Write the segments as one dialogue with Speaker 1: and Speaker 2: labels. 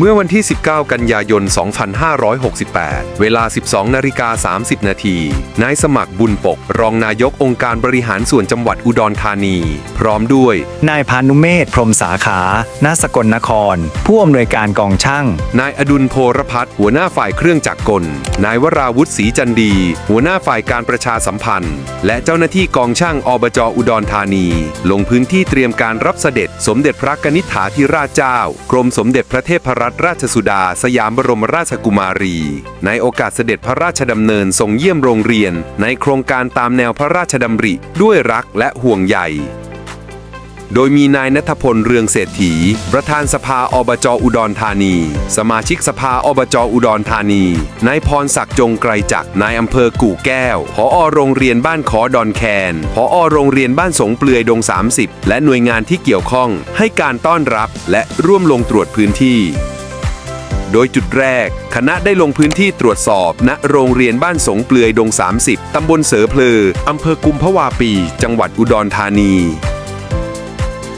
Speaker 1: เมื่อวันที่ 19 กันยายน 2568 เวลา 12 นาฬิกา 30 นาที นายสมัครบุญปก รองนายกองค์การบริหารส่วนจังหวัดอุดรธานี พร้อมด้วย
Speaker 2: นายพานุเมธพรหมสาขาณสกลนคร ผู้อำนวยการกองช่าง
Speaker 1: นายอดุลโพรพัฒน์หัวหน้าฝ่ายเครื่องจักรกล นายวราวุฒิศรีจันดี หัวหน้าฝ่ายการประชาสัมพันธ์ และเจ้าหน้าที่กองช่างอบจอุดรธานี ลงพื้นที่เตรียมการรับเสด็จ สมเด็จพระกนิษฐาธิราชเจ้า กรมสมเด็จพระเทพรัตนราชสุดา สยามบรมราชกุมารี ในโอกาสเสด็จพระราชดำเนินทรงเยี่ยมโรงเรียน ในโครงการตามแนวพระราชดำริ ด้วยรักและห่วงใยโดยมีนายนัทพลเรืองเศรษฐี ประธานสภาอบจอุดรธานี สมาชิกสภาอบจอุดรธานี นายพรศักดิ์จงไกรจักรนายอำเภอกู่แก้ว ผอโรงเรียนบ้านขอดอนแคน ผอโรงเรียนบ้านสงเปลือยดง 30 และหน่วยงานที่เกี่ยวข้องให้การต้อนรับและร่วมลงตรวจพื้นที่ โดยจุดแรก คณะได้ลงพื้นที่ตรวจสอบ ณโรงเรียนบ้านสงเปลือยดง 30 ตำบลเสอเพลออำเภอกุมภาวาปี จังหวัดอุดรธานี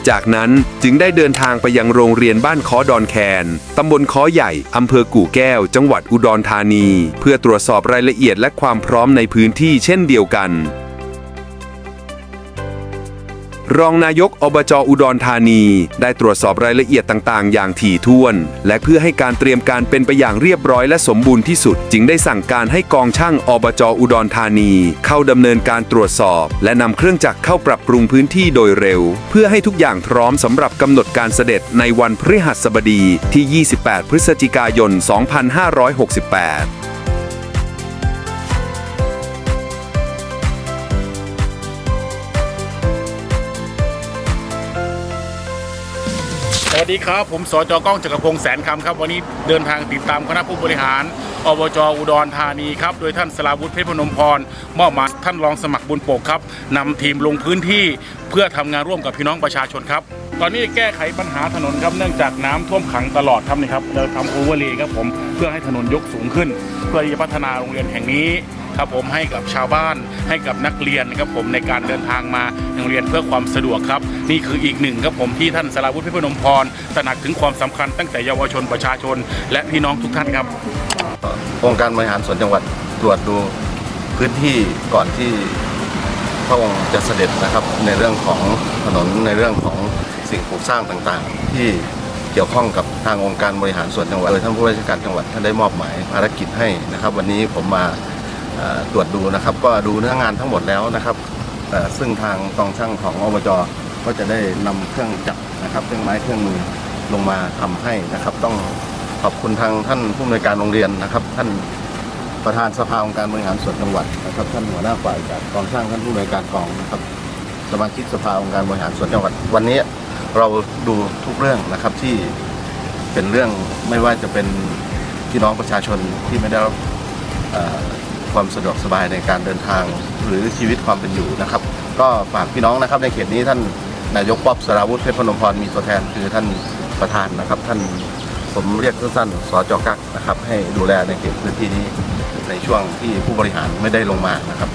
Speaker 1: จากนั้นจึงได้เดินทางไปยังโรงเรียนบ้านคอดอนแคน ตำบลคอใหญ่ อำเภอกู่แก้ว จังหวัดอุดรธานี เพื่อตรวจสอบรายละเอียดและความพร้อมในพื้นที่เช่นเดียวกัน รองนายกอบจอุดรธานี ได้ตรวจสอบรายละเอียดต่างๆ อย่างถี่ถ้วน และเพื่อให้การเตรียมการเป็นไปอย่างเรียบร้อยและสมบูรณ์ที่สุด จึงได้สั่งการให้กองช่างอบจอุดรธานี เข้าดำเนินการตรวจสอบ และนำเครื่องจักรเข้าปรับปรุงพื้นที่โดยเร็ว เพื่อให้ทุกอย่างพร้อมสำหรับกำหนดการเสด็จในวันพฤหัสบดีที่ 28 พฤศจิกายน 2568
Speaker 3: วัสดีครับ ผมสจก้องจักรพงศ์แสนคำครับ วันนี้เดินทางติดตามคณะผู้บริหารอบจอุดรธานีครับ โดยท่านสลาวุฒิเพชรพนมพรมอบหมายท่านรองสมัครบุญปกครับนำทีมลงพื้นที่เพื่อทำงานร่วมกับพี่น้องประชาชนครับ ตอนนี้แก้ไขปัญหาถนนครับเนื่องจากน้ำท่วมขังตลอดครับนี่ครับเราทำโอเวอร์เลย์ครับผมเพื่อให้ถนนยกสูงขึ้น เพื่อที่จะพัฒนาโรงเรียนแห่งนี้ ครับผมให้กับชาวบ้านให้กับนักเรียนครับผมในการเดินทางมาโรงเรียนเพื่อความสะดวกครับ นี่คืออีกหนึ่งครับผมที่ท่านสราวุฒิพิพนมพรตระหนักถึงความสำคัญตั้งแต่เยาวชนประชาชน และพี่น้องทุกท่านครับ
Speaker 4: องค์การบริหารส่วนจังหวัดตรวจดูพื้นที่ก่อนที่พระองค์จะเสด็จนะครับในเรื่องของถนนในเรื่องของสิ่งปลูกสร้างต่างๆ ที่เกี่ยวข้องกับทางองค์การบริหารส่วนจังหวัดโดยท่านผู้ว่าราชการจังหวัดท่านได้มอบหมายภารกิจให้นะครับ วันนี้ผมมา ตรวจดูนะครับ ก็ดูเนื้องานทั้งหมดแล้วนะครับซึ่งทางกองช่างของอบจก็จะได้นำเครื่องจักรนะครับ เครื่องไม้เครื่องมือลงมาทำให้นะครับ ต้องขอบคุณทางท่านผู้อำนวยการโรงเรียนนะครับ ท่านประธานสภาองค์การบริหารส่วนจังหวัดนะครับ ท่านหัวหน้าฝ่ายการกองช่างท่านผู้อำนวยการกองนะครับสมาชิกสภาองค์การบริหารส่วนจังหวัด วันนี้เราดูทุกเรื่องนะครับที่เป็นเรื่องไม่ว่าจะเป็นพี่น้องประชาชนที่ไม่ได้รับ ความสะดวกสบายในการเดินทางหรือชีวิตความเป็นอยู่นะครับ ก็ฝากพี่น้องนะครับในเขตนี้ท่านนายกป๊อบสราวุฒิเพชรพนมพรมีตัวแทนคือท่านประธานนะครับ ท่านผมเรียกสั้นๆสจกักนะครับ ให้ดูแลในเขตพื้นที่นี้ในช่วงที่ผู้บริหารไม่ได้ลงมานะครับ